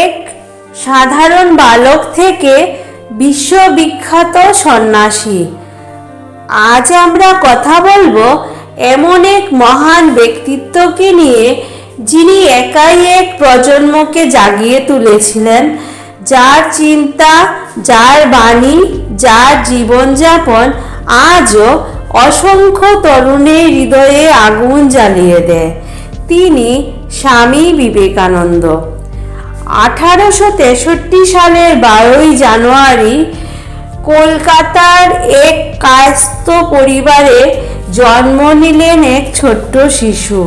এক সাধারণ বালক থেকে বিশ্ববিখ্যাত সন্ন্যাসী। আজ আমরা কথা বলব এমন এক মহান ব্যক্তিত্বকে নিয়ে, যিনি একাই এক প্রজন্মকে জাগিয়ে তুলেছিলেন, যার চিন্তা, যার বাণী, যার জীবনযাপন আজও অসংখ্য তরুণের হৃদয়ে আগুন জ্বালিয়ে দেয়। তিনি স্বামী বিবেকানন্দ। আঠারোশো তেষট্টি সালের বারোই জানুয়ারি কলকাতার এক কায়স্থ পরিবারে জন্ম নিলেন এক ছোট্ট শিশু।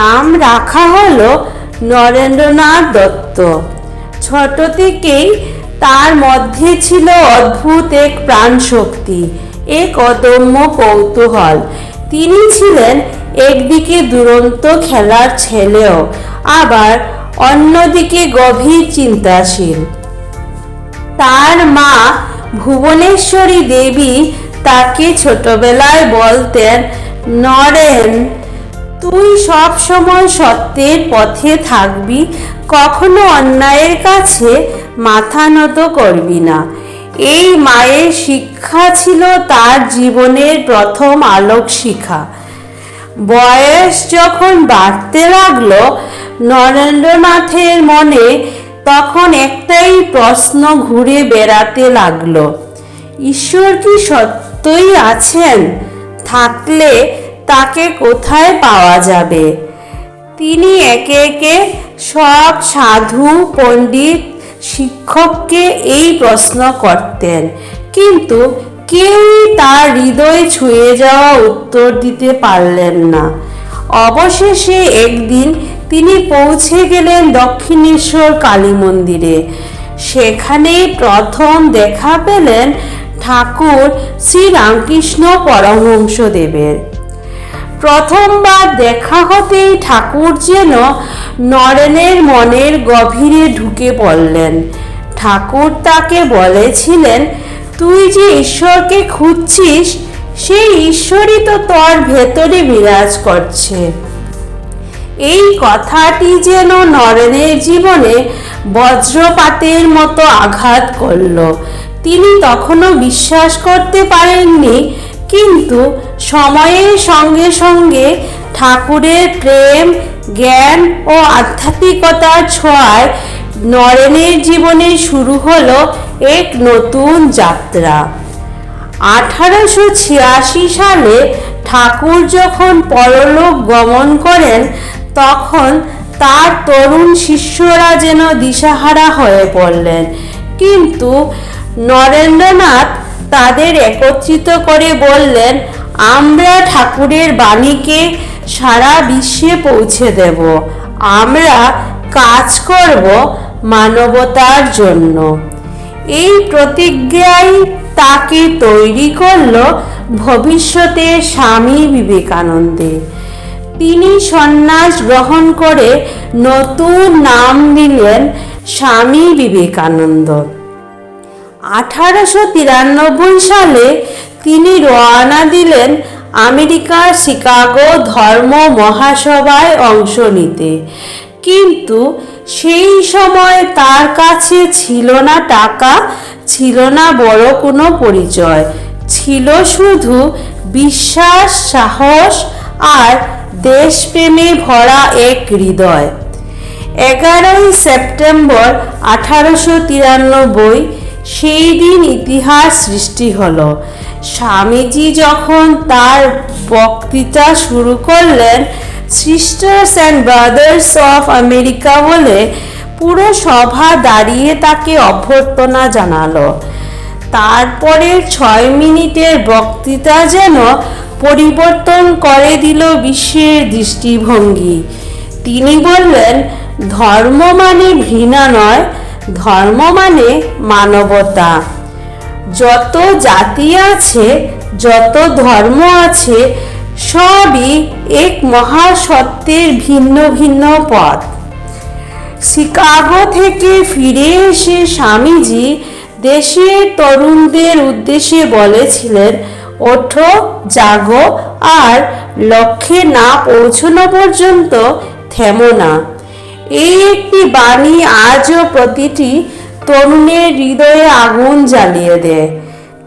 নাম রাখা হলো নরেন্দ্রনাথ দত্ত। ছোট থেকেই তার মধ্যে ছিল অদ্ভুত এক প্রাণশক্তি, এক অদম্য কৌতূহল। তিনি ছিলেন একদিকে দুরন্ত খেলার ছেলেও, আবার অন্যদিকে গভীর চিন্তাশীল। তার মা ভুবনেশ্বরী দেবী তাকে ছোটবেলায় বলতেন, নরেন, তুই সব সময় সত্যের পথে থাকবি, কখনো অন্যায়ের কাছে মাথা নত করবি না। এই মায়ের শিক্ষা ছিল তার জীবনের প্রথম আলোক শিখা বয়স যখন বাড়তে লাগল নরেন্দ্রনাথের মনে তখন একটাই প্রশ্ন ঘুরে বেড়াতে লাগল। ঈশ্বর কি সত্যই আছেন? থাকলে তাকে কোথায় পাওয়া যাবে? তিনি একে একে সব সাধু, পণ্ডিত, শিক্ষককে এই প্রশ্ন করতেন। কিন্তু কেউই তার হৃদয় ছুঁয়ে যাওয়া উত্তর দিতে পারলেন না। অবশেষে একদিন তিনি পৌঁছে গেলেন দক্ষিণেশ্বর কালী মন্দিরে। সেখানে প্রথম দেখা পেলেন ঠাকুর শ্রী রামকৃষ্ণ পরমহংসদেবের। প্রথমবার দেখা হতেই ঠাকুর যেন নরেনের মনের গভীরে ঢুকে পড়লেন। ঠাকুর তাকে বলেছিলেন তুই যে ঈশ্বরকে খুঁজছিস, সেই ঈশ্বরই তো তোর ভেতরে বিরাজ করছে। এই কথাটি যেন নরেনের জীবনে বজ্রপাতের মতো আঘাত করল। তিনি তখনও বিশ্বাস করতে পারেননি, কিন্তু সময়ের সঙ্গে সঙ্গে ঠাকুরের প্রেম, জ্ঞান ও আধ্যাত্মিকতার ছোঁয়ায় নরেনের জীবনে শুরু হলো এক নতুন যাত্রা। আঠারোশো ছিয়াশি সালে ঠাকুর যখন পরলোক গমন করেন, তখন তার তরুণ শিষ্যরা যেন দিশাহারা হয়ে পড়লেন। কিন্তু নরেন্দ্রনাথ তাদের একত্রিত করে বললেন, আমরা ঠাকুরের বাণীকে সারা বিশ্বে পৌঁছে দেব। আমরা কাজ করব মানবতার জন্য। এই প্রতিজ্ঞাই তাকে তৈরি করল ভবিষ্যতে স্বামী বিবেকানন্দে। তিনি সন্ন্যাস গ্রহণ করে নতুন নাম দিলেন স্বামী বিবেকানন্দ। আঠারোশো তিরানব্বই সালে তিনি রওনা দিলেন আমেরিকার শিকাগো ধর্ম মহাসভায় অংশ নিতে। কিন্তু সেই সময় তার কাছে ছিল না টাকা, ছিল না বড় কোনো পরিচয়। ছিল শুধু বিশ্বাস, সাহস আর দেশপ্রেমে ভরা এক হৃদয়। এগারোই সেপ্টেম্বর আঠারোশো তিরানব্বই, সেই দিন ইতিহাস সৃষ্টি হলো। স্বামীজি যখন তার বক্তৃতা শুরু করলেন sisters and brothers of America বলে পুরো সভা দাঁড়িয়ে তাকে অভ্যর্থনা জানালো। তারপরের ছয় মিনিটের বক্তৃতা যেন পরিবর্তন করে দিল বিশ্বের দৃষ্টিভঙ্গি। তিনি বললেন, ধর্ম মানে ঘৃণা নয়, ধর্ম মানে মানবতা। যত জাতি আছে, যত ধর্ম আছে সবই এক মহাসত্যের ভিন্ন ভিন্ন পথ। শিকাগো থেকে ফিরে এসে স্বামীজি দেশের তরুণদের উদ্দেশ্যে বলেছিলেন, ওঠো, জাগো আর লক্ষ্যে না পৌঁছানো পর্যন্ত থেমো না। এই একটি বাণী আজও প্রতিটি তরুণের হৃদয়ে আগুন জ্বালিয়ে দেয়।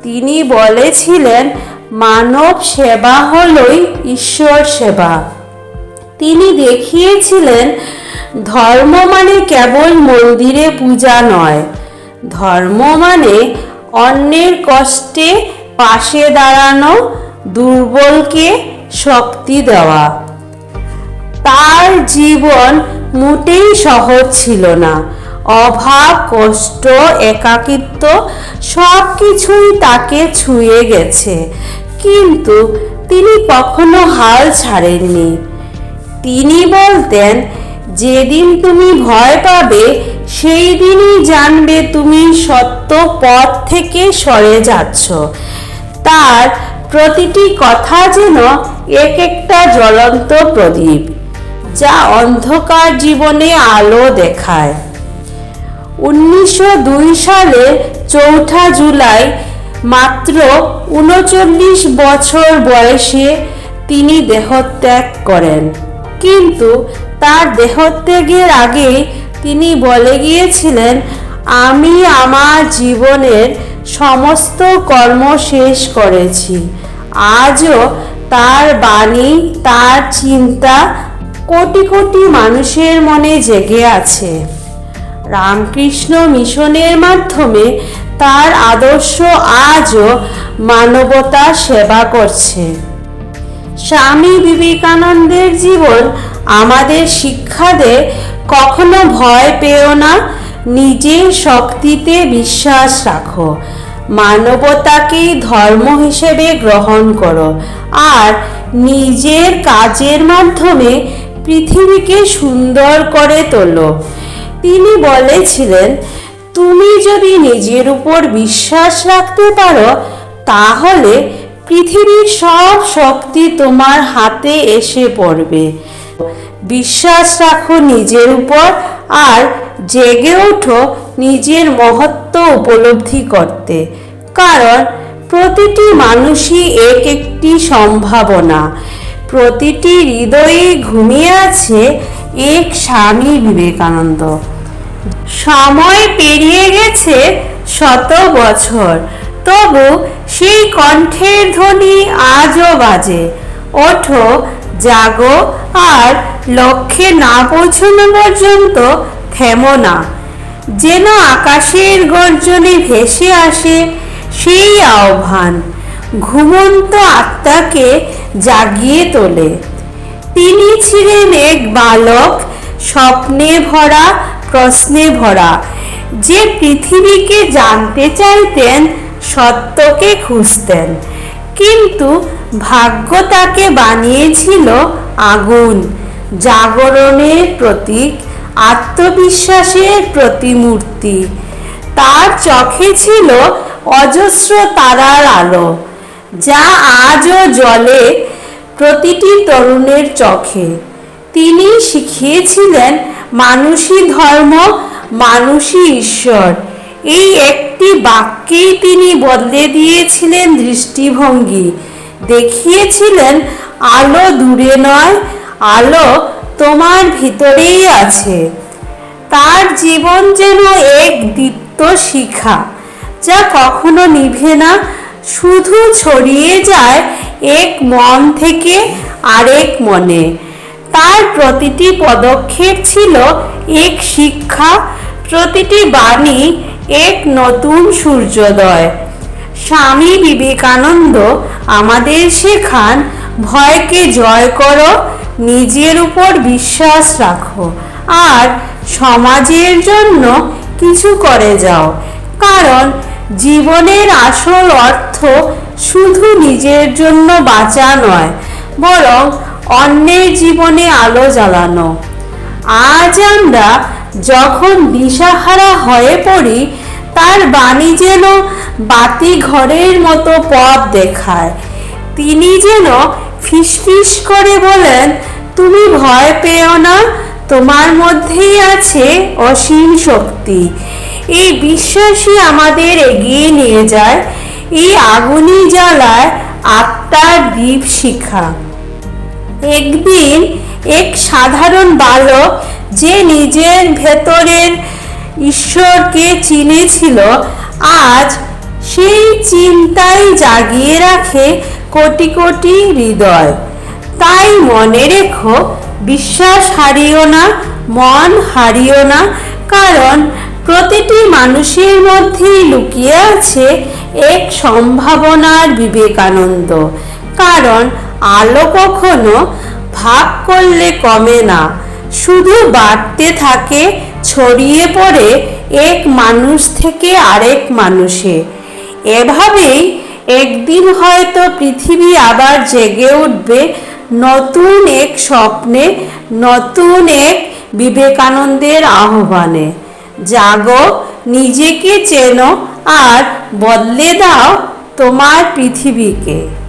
তিনি বলেছিলেন মানব সেবা হলই ঈশ্বর সেবা। তিনি দেখিয়েছিলেন, ধর্ম মানে কেবল মন্দিরে পূজা নয়, ধর্ম মানে অন্যের কষ্টে পাশে দাঁড়ানো, দুর্বলকে শক্তি দেওয়া। তার জীবন মোটেই সহজ ছিল না। অভাব, কষ্ট, একাকিত্ব সব কিছুই তাকে ছুঁয়ে গেছে। কিন্তু তিনি কখনো হাল ছাড়েননি। তিনি বলতেন, যেদিন তুমি ভয় পাবে সেই দিনই জানবে তুমি সত্য পথ থেকে সরে যাচ্ছ। তার প্রতিটি কথা যেন এক একটা জ্বলন্ত প্রদীপ, যা অন্ধকার জীবনে আলো দেখায়। উনিশশো দুই সালে চৌঠা জুলাই মাত্র উনচল্লিশ বছর বয়সে তিনি দেহত্যাগ করেন। কিন্তু তার দেহত্যাগের আগে তিনি বলে গিয়েছিলেন, আমি আমার জীবনের সমস্ত কর্ম শেষ করেছি। আজও তার বাণী, তার চিন্তা কোটি কোটি মানুষের মনে জেগে আছে। রামকৃষ্ণ মিশনের মাধ্যমে তার আদর্শ আজও মানবতার সেবা করছে। স্বামী বিবেকানন্দের জীবন আমাদের শিক্ষা দেয় কখনো ভয় পেও না, নিজের শক্তিতে বিশ্বাস রাখো। মানবতাকেই ধর্ম হিসেবে গ্রহণ করো। আর নিজের কাজের মাধ্যমে পৃথিবীকে সুন্দর করে তোলো। তিনি বলেছিলেন তুমি যদি নিজের উপর বিশ্বাস রাখতে পারো, তাহলে পৃথিবীর সব শক্তি তোমার হাতে এসে পড়বে। বিশ্বাস রাখো নিজের উপর আর জেগে ওঠো নিজের মহত্ব উপলব্ধি করতে। কারণ প্রতিটি মানুষই এক একটি সম্ভাবনা। প্রতিটি হৃদয়ে ঘুমিয়ে আছে এক স্বামী বিবেকানন্দ। সময় পেরিয়ে গেছে শত বছর। তবু সেই কণ্ঠের ধ্বনি আজও বাজে। ওঠো, জাগো, আর লক্ষ্যে না পৌঁছানো পর্যন্ত থেমো না। যেন আকাশের গর্জনে ভেসে আসে সেই আহ্বান। ঘুমন্ত আত্মাকে জাগিয়ে তোলে। তিনি ছিলেন এক বালক, স্বপ্নে ভরা প্রশ্নে ভরা। যে পৃথিবীকে জানতে চাইতেন, সত্যকে খুঁজতেন। কিন্তু ভাগ্য তাকে বানিয়েছিল আগুন, জাগরণের প্রতীক, আত্মবিশ্বাসের প্রতিমূর্তি। তার চোখে ছিল অজস্র তারার আলো, যা আজও জলে প্রতিটি তরুণের চোখে। তিনি শিখিয়েছিলেন মানুষই ধর্ম, মানুষই ঈশ্বর। এই একটি বাক্যেই তিনি বদলে দিয়েছিলেন দৃষ্টিভঙ্গি। দেখিয়েছিলেন, আলো দূরে নয়, আলো তোমার ভিতরেই আছে। তার জীবন যেন এক দীপ্ত শিখা, যা কখনো নিভে না, শুধু ছড়িয়ে যায় এক মন থেকে আরেক মনে। তার প্রতিটি পদক্ষেপ ছিল এক শিক্ষা, প্রতিটি বাণী এক নতুন সূর্যোদয়। স্বামী বিবেকানন্দ আমাদের শেখান, ভয়কে জয় করো, নিজের উপর বিশ্বাস রাখো, আর সমাজের জন্য কিছু করে যাও। কারণ জীবনের আসল অর্থ শুধু নিজের জন্য বাঁচা নয়, বরং অন্যের জীবনে আলো জ্বালানো। আজ আমরা যখন দিশাহারা হয়ে পড়ি, তার বাণী যেন বাতি ঘরের মতো পথ দেখায়। তিনি যেন ফিসফিস করে বলেন, তুমি ভয় পেও না, তোমার মধ্যেই আছে অসীম শক্তি। এই বিশ্বাসই আমাদের এগিয়ে নিয়ে যায়, এই আগুনি জ্বালায় আত্মার দ্বীপ শিখা একদিন এক সাধারণ বালক যে নিজের ভেতরের ঈশ্বরকে চিনেছিল, আজ সেই চিন্তাই জাগিয়ে রাখে কোটি কোটি হৃদয়। তাই মনে রেখো, বিশ্বাস হারিও না, মন হারিও না, কারণ প্রতিটি মানুষের মধ্যেই লুকিয়ে আছে এক সম্ভাবনার বিবেকানন্দ। কারণ আলো কখনো ভাগ করলে কমে না। শুধু বাড়তে থাকে, ছড়িয়ে পড়ে এক মানুষ থেকে আরেক মানুষে। এভাবেই একদিন হয়তো পৃথিবী আবার জেগে উঠবে নতুন এক স্বপ্নে, নতুন এক বিবেকানন্দের আহ্বানে। জাগো, নিজেকে চেনো আর বদলে দাও তোমার পৃথিবীকে।